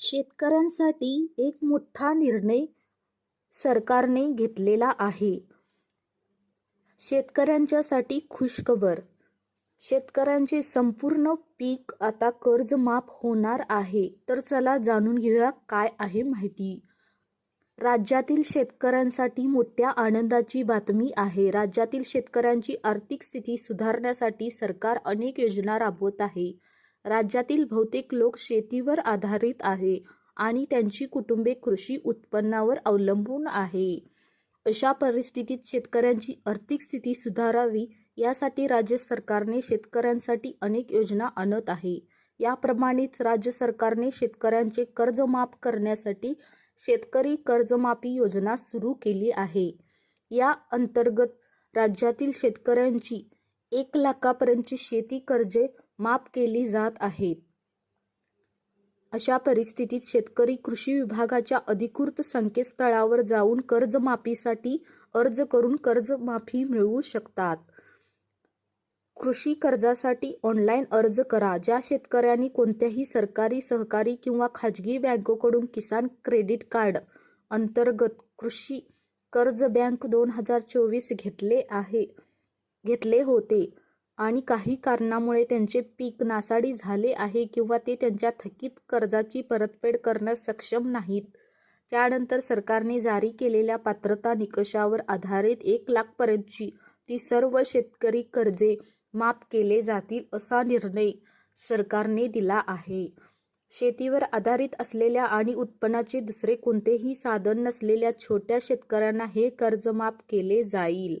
शेतकऱ्यांसाठी एक मोठा निर्णय सरकारने घेतलेला आहे. शेतकऱ्यांच्यासाठी खुशखबर. शेतकऱ्यांचे संपूर्ण पीक आता कर्जमाफ होणार आहे. तर चला जाणून घेऊया काय आहे माहिती. राज्यातील शेतकऱ्यांसाठी मोठ्या आनंदाची बातमी आहे. राज्यातील शेतकऱ्यांची आर्थिक स्थिती सुधारण्यासाठी सरकार अनेक योजना राबवत आहे. राज्यातील बहुतेक लोक शेतीवर आधारित आहे आणि त्यांची कुटुंबे कृषी उत्पन्नावर अवलंबून आहे. अशा परिस्थितीत शेतकऱ्यांची आर्थिक स्थिती सुधारावी यासाठी राज्य सरकारने शेतकऱ्यांसाठी अनेक योजना आणत आहे. याप्रमाणेच राज्य सरकारने शेतकऱ्यांचे कर्ज माफ करण्यासाठी शेतकरी कर्जमाफी योजना सुरू केली आहे. या अंतर्गत राज्यातील शेतकऱ्यांची एक लाखापर्यंतची शेती कर्जे माफ केली जात आहेत अशा परिस्थितीत शेतकरी कृषी विभागाच्या अधिकृत संकेतस्थळावर जाऊन कर्जमाफीसाठी अर्ज करून कर्जमाफी मिळवू शकतात. कृषी कर्जासाठी ऑनलाईन अर्ज करा ज्या शेतकऱ्यांनी कोणत्याही सरकारी सहकारी किंवा खाजगी बँकेकडून किसान क्रेडिट कार्ड अंतर्गत कृषी कर्ज बँक दोन हजार चोवीस घेतले आहे घेतले होते. आणि काही कारणामुळे त्यांचे पीक नासाडी झाले आहे किंवा ते त्यांच्या थकीत कर्जाची परतफेड करण्यास सक्षम नाहीत. त्यानंतर सरकारने जारी केलेल्या पात्रता निकषावर आधारित एक लाखपर्यंतची ती सर्व शेतकरी कर्जे माफ केले जातील असा निर्णय सरकारने दिला आहे. शेतीवर आधारित असलेल्या आणि उत्पन्नाचे दुसरे कोणतेही साधन नसलेल्या छोट्या शेतकऱ्यांना हे कर्ज माफ केले जाईल.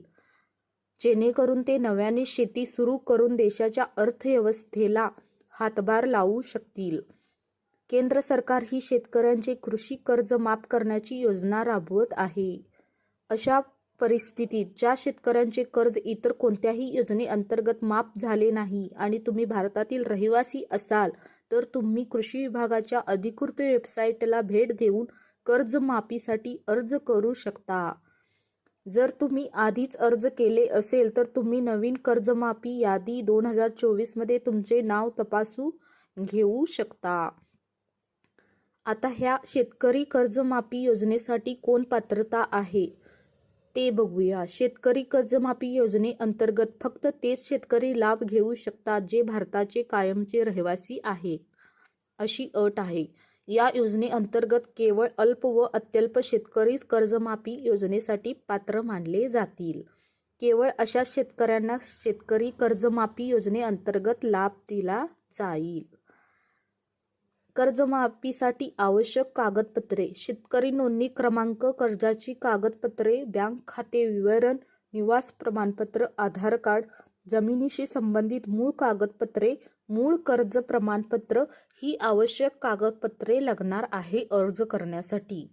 जेणेकरून ते नव्याने शेती सुरू करून देशाच्या अर्थव्यवस्थेला हातभार लावू शकतील. केंद्र सरकार ही शेतकऱ्यांचे कृषी कर्ज माफ करण्याची योजना राबवत आहे. अशा परिस्थितीत ज्या शेतकऱ्यांचे कर्ज इतर कोणत्याही योजनेअंतर्गत माफ झाले नाही आणि तुम्ही भारतातील रहिवासी असाल तर तुम्ही कृषी विभागाच्या अधिकृत वेबसाईटला भेट देऊन कर्जमाफीसाठी अर्ज करू शकता. जर तुम्ही आधीच अर्ज केले असेल तर तुम्ही नवीन कर्जमाफी यादी दोन हजार चोवीसमध्ये तुमचे नाव तपासू घेऊ शकता. आता ह्या शेतकरी कर्जमाफी योजनेसाठी कोण पात्रता आहे? ते बघूया. शेतकरी कर्जमाफी योजनेअंतर्गत फक्त तेच शेतकरी लाभ घेऊ शकतात जे भारताचे कायमचे रहिवासी आहेत अशी अट आहे. या योजनेअंतर्गत केवळ अल्प व अत्यल्प शेतकरी कर्जमाफी योजनेसाठी पात्र मानले जातील. केवळ अशा शेतकऱ्यांना शेतकरी कर्जमाफी योजनेअंतर्गत लाभ दिला जाईल. कर्जमाफीसाठी आवश्यक कागदपत्रे शेतकरी नोंदणी क्रमांक कर्जाची कागदपत्रे बँक खाते विवरण निवास प्रमाणपत्र आधार कार्ड जमिनीशी संबंधित मूळ कागदपत्रे मूळ कर्ज प्रमाणपत्र ही आवश्यक कागदपत्रे लागणार आहे अर्ज करण्यासाठी.